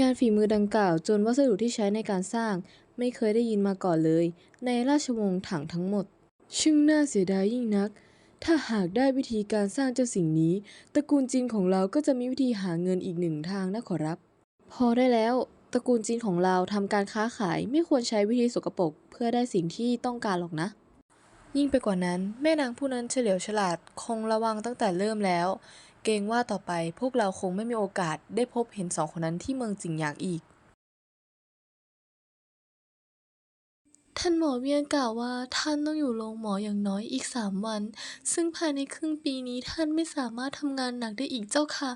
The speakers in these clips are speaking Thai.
งานฝีมือดังกล่าวจนวัสดุที่ใช้ในการสร้าง ไม่เคยได้ยินมาก่อนเลย ในราชวงศ์ถังทั้งหมดช่างน่าเสียดายยิ่งนัก ถ้าหากได้วิธีการสร้างเจ้าสิ่งนี้ ตระกูลจีนของเราก็จะมีวิธีหาเงินอีกหนึ่งทางนะขอรับ พอได้แล้ว ตระกูลจีนของเราทำการค้าขายไม่ควรใช้วิธีสกปรกเพื่อได้สิ่งที่ต้องการหรอกนะยิ่งไปกว่านั้น แม่นางผู้นั้นเฉลียวฉลาดคงระวังตั้งแต่เริ่มแล้ว เกรงว่าต่อไปพวกเราคงไม่มีโอกาสได้พบเห็นสองคนนั้นที่เมืองจิงหยางอีก ท่านหมอเวียนกล่าวว่าท่านต้องอยู่โรงหมออย่างน้อยอีกสามวัน ซึ่งภายในครึ่งปีนี้ท่านไม่สามารถทำงานหนักได้อีกเจ้าค่ะ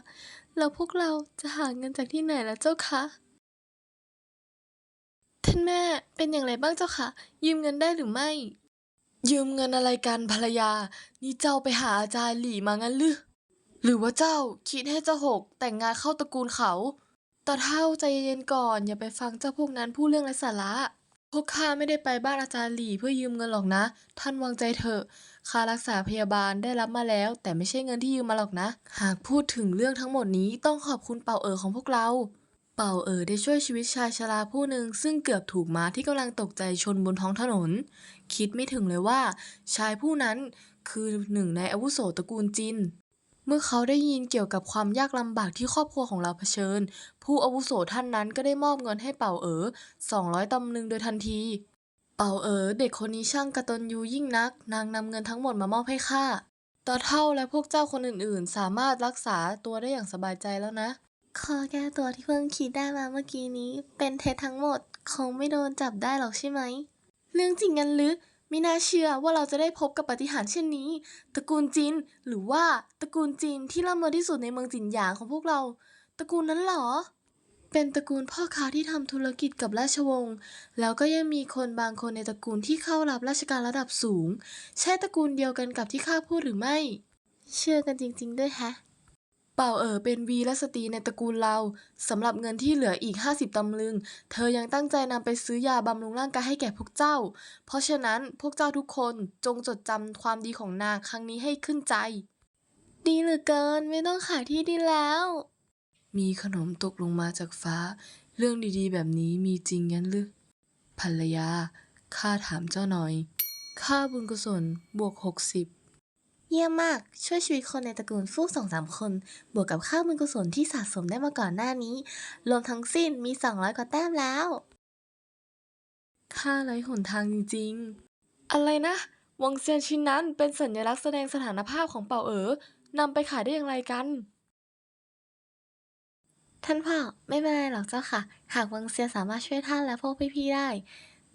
แล้วพวกเราจะหาเงินจากที่ไหนล่ะเจ้าคะท่านแม่เป็นอย่างไรบ้างเจ้าค่ะ ยืมเงินได้หรือไม่ ยืมเงินอะไรกันภรรยา นี่เจ้าไปหาอาจารย์หลี่มางั้นหรือ หรือว่าเจ้าคิดให้เจ้าหกแต่งงานเข้าตระกูลเขา แต่เท่าใจเย็นๆก่อนอย่าไปฟังเจ้าพวกนั้นพูดเรื่องไร้สาระ พวกข้าไม่ได้ไปบ้านอาจารย์หลี่เพื่อยืมเงินหรอกนะ ท่านวางใจเถอะ ค่ารักษาพยาบาลได้รับมาแล้ว แต่ไม่ใช่เงินที่ยืมมาหรอกนะ หากพูดถึงเรื่องทั้งหมดนี้ต้องขอบคุณเป่าเอ๋อของพวกเรา เป่าเอ๋อได้ช่วยชีวิตชายชราผู้หนึ่งซึ่งเกือบถูกม้าที่กำลังตกใจชนบนท้องถนน คิดไม่ถึงเลยว่า ชายผู้นั้นคือหนึ่งในอาวุโสตระกูลจิน เมื่อเขาได้ยินเกี่ยวกับความยากลำบากที่ครอบครัวของเราเผชิญ ผู้อาวุโสท่านนั้นก็ได้มอบเงินให้เป่าเอ๋อ200ตำลึงโดยทันที เป่าเอ๋อเด็กคนนี้ช่างกระตนยูยิ่งนัก นางนำเงินทั้งหมดมามอบให้ข้าตาเท่าและพวกเจ้าคนอื่นๆ สามารถรักษาตัวได้อย่างสบายใจแล้วนะขอแก้ตัวที่เพิ่งคิดได้มาเมื่อกี้นี้ เป็นเท็จทั้งหมด คงไม่โดนจับได้หรอกใช่ไหม เรื่องจริงงั้นหรือ ไม่น่าเชื่อว่าเราจะได้พบกับปฏิหารเช่นนี้ ตระกูลจิน หรือว่าตระกูลจีนที่ร่ำรวยที่สุดในเมืองจินหยางของพวกเรา ตระกูลนั้นหรอ เป็นตระกูลพ่อค้าที่ทำธุรกิจกับราชวงศ์ แล้วก็ยังมีคนบางคนในตระกูลที่เข้ารับราชการระดับสูง ใช่ตระกูลเดียวกันกับที่ข้าพูดหรือไม่ เชื่อกันจริง ๆ ด้วยแฮะ ป่าเอ๋อเป็นวีรสตรีในตระกูลเราสำหรับเงินที่เหลืออีก50ตำลึง เธอยังตั้งใจนำไปซื้อยาบำรุงร่างกายให้แก่พวกเจ้า เพราะฉะนั้นพวกเจ้าทุกคนจงจดจำความดีของนางครั้งนี้ให้ขึ้นใจ ดีเหลือเกินไม่ต้องขายที่ดินแล้ว มีขนมตกลงมาจากฟ้า เรื่องดีๆ แบบนี้มีจริงงั้นหรือภรรยาข้าถามเจ้าหน่อย ค่าบุญกุศลบวก60 เยี่ยมมาก ช่วยชีวิตคนในตระกูลฟูกสองสามคน บวกกับค่าบุญกุศลที่สะสมได้มาก่อนหน้านี้ รวมทั้งสิ้นมี 200 กว่าแต้มแล้วค่าไร้หนทางจริงๆ อะไรนะวังเซียนชิ้นนั้นเป็นสัญลักษณ์แสดงสถานภาพของเป่าเอ๋อนำไปขายได้อย่างไรกัน ท่านพ่อไม่เป็นไรหรอกเจ้าค่ะ หากวังเซียนสามารถช่วยท่านและพวกพี่ๆได้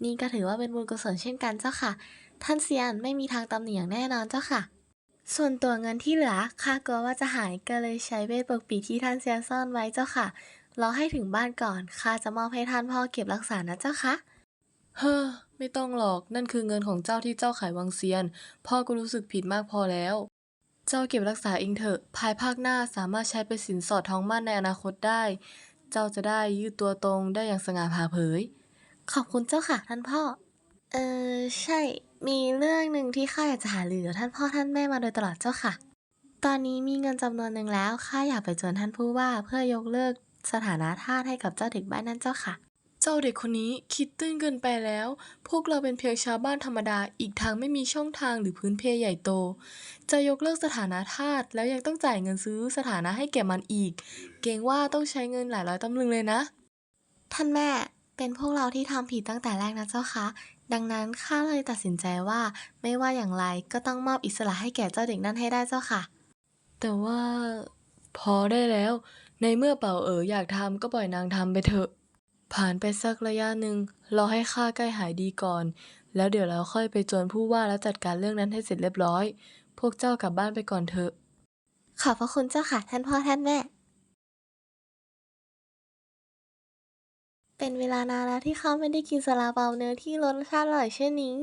นี่ก็ถือว่าเป็นบุญกุศลเช่นกันเจ้าค่ะ ท่านเซียนไม่มีทางตำหนิอย่างแน่นอนเจ้าค่ะ ส่วนตัวเงินที่เหลือข้ากลัวว่าจะหายก็เลยใช้เวทปกปิดที่ท่านเซียนซ่อนไว้เจ้าค่ะรอให้ถึงบ้านก่อนข้าจะมอบให้ท่านพ่อเก็บรักษานะเจ้าค่ะเฮ้อไม่ต้องหรอกนั่นคือเงินของเจ้าที่เจ้าขายวังเซียน พ่อก็รู้สึกผิดมากพอแล้ว เจ้าเก็บรักษาเองเถอะ ภายภาคหน้าสามารถใช้เป็นสินสอดทองมั่นในอนาคตได้ เจ้าจะได้ยืดตัวตรงได้อย่างสง่าผ่าเผย ขอบคุณเจ้าค่ะท่านพ่อ เออใช่ มีเรื่องหนึ่งที่ข้าอยากจะหารือกับท่านพ่อท่านแม่มาโดยตลอดเจ้าค่ะ ตอนนี้มีเงินจำนวนหนึ่งแล้วข้าอยากไปจวนท่านผู้ว่าเพื่อยกเลิกสถานะทาสให้กับเจ้าเด็กบ้านนั่นเจ้าค่ะ เจ้าเด็กคนนี้คิดตื้นเกินไปแล้ว พวกเราเป็นเพียงชาวบ้านธรรมดา อีกทางไม่มีช่องทางหรือพื้นเพใหญ่โต จะยกเลิกสถานะทาสแล้วยังต้องจ่ายเงินซื้อสถานะให้แก่มันอีก เกรงว่าต้องใช้เงินหลายร้อยตำลึงเลยนะ ท่านแม่เป็นพวกเราที่ทำผิดตั้งแต่แรกนะเจ้าคะ ดังนั้นข้าเลยตัดสินใจว่า ไม่ว่าอย่างไรก็ต้องมอบอิสระให้แก่เจ้าเด็กนั่นให้ได้เจ้าค่ะ แต่ว่า พอได้แล้ว ในเมื่อเป่าเอ๋ออยากทำก็ปล่อยนางทำไปเถอะ ผ่านไปสักระยะหนึ่งรอให้ข้าใกล้หายดีก่อน แล้วเดี๋ยวเราค่อยไปจวนผู้ว่าแล้วจัดการเรื่องนั้นให้เสร็จเรียบร้อย พวกเจ้ากลับบ้านไปก่อนเถอะ ขอบพระคุณเจ้าค่ะท่านพ่อท่านแม่ เป็นเวลานานแล้วที่เขาไม่ได้กินซาลาเปาเนื้อที่รสชาติอร่อยเช่นนี้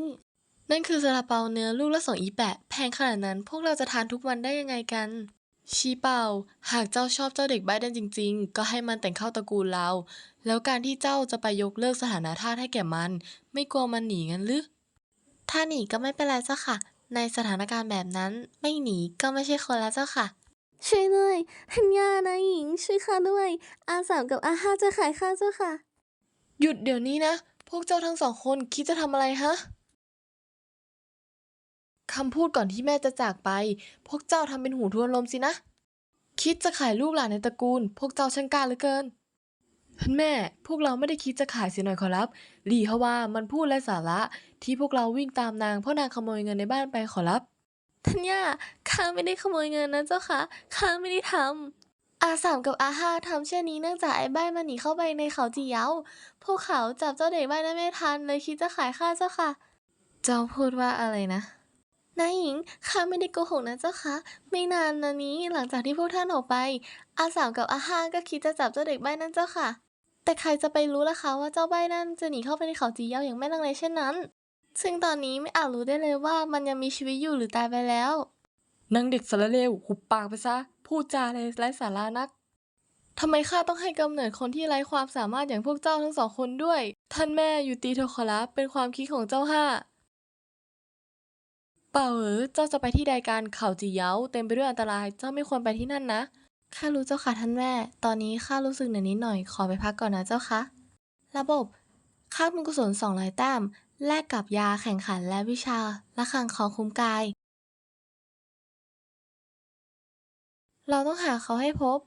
นั่นคือซาลาเปาเนื้อลูกละสองอีแปะ แพงขนาดนั้นพวกเราจะทานทุกวันได้ยังไงกัน ชีเปาหากเจ้าชอบเจ้าเด็กบ้านนั่นจริง ๆ ก็ให้มันแต่งเข้าตระกูลเรา แล้วการที่เจ้าจะไปยกเลิกสถานะทาสให้แก่มัน ไม่กลัวมันหนีงั้นหรือถ้าหนีก็ไม่เป็นไรเจ้าค่ะ ในสถานการณ์แบบนั้นไม่หนีก็ไม่ใช่คนแล้วเจ้าค่ะ ช่วยด้วยธัญญานายหญิงช่วยข้าด้วย อาสามกับอาห้าจะขายข้าเจ้าค่ะ หยุดเดี๋ยวนี้นะ พวกเจ้าทั้งสองคนคิดจะทำอะไรฮะคำพูดก่อนที่แม่จะจากไป พวกเจ้าทำเป็นหูทวนลมสินะ คิดจะขายลูกหลานในตระกูล พวกเจ้าช่างกล้าเหลือเกินท่านแม่ พวกเราไม่ได้คิดจะขายเสียหน่อยขอรับ หลีฮว่ามันพูดไร้สาระ ที่พวกเราวิ่งตามนางเพราะนางขโมยเงินในบ้านไปขอรับธัญญาข้าไม่ได้ขโมยเงินนะเจ้าค่ะ ข้าไม่ได้ทำ อาสามกับอาห้าทำเช่นนี้เนื่องจากไอ้ใบ้มันหนีเข้าไปในเขาจีเย้าพวกเขาจับเจ้าเด็กใบ้นั้นไม่ทันเลยคิดจะขายข้าเจ้าค่ะ เจ้าพูดว่าอะไรนะ นายหญิงข้าไม่ได้โกหกนะเจ้าค่ะไม่นานมานี้หลังจากที่พวกท่านออกไป อาสามกับอาห้าก็คิดจะจับเจ้าเด็กใบ้นั่นเจ้าค่ะ แต่ใครจะไปรู้ล่ะคะว่าเจ้าใบ้นั่นจะหนีเข้าไปในเขาจีเย้าอย่างแม่นางเลยเช่นนั้น ซึ่งตอนนี้ไม่อาจรู้ได้เลยว่ามันยังมีชีวิตอยู่หรือตายไปแล้วนางเด็กสารเลวหุบปากไปซะ พูดจาอะไรไร้สาระนักทำไมข้าต้องให้กำเนิดคนที่ไร้ความสามารถอย่างพวกเจ้าทั้งสองคนด้วย ท่านแม่อยู่ตีเถอขอรับเป็นความคิดของเจ้าห้าเปล่าเออเจ้าจะไปที่ใดการเขาจีเย้าเต็มไปด้วยอันตรายเจ้าไม่ควรไปที่นั่นนะข้ารู้เจ้าค่ะท่านแม่ ตอนนี้ข้ารู้สึกเหนื่อยนิดหน่อยขอไปพักก่อนนะเจ้าคะระบบค่าบุญกุศล200แต้มแลกกับยาแข่งขันและวิชาและขังของคุ้มกาย เราต้องหาเขาให้พบ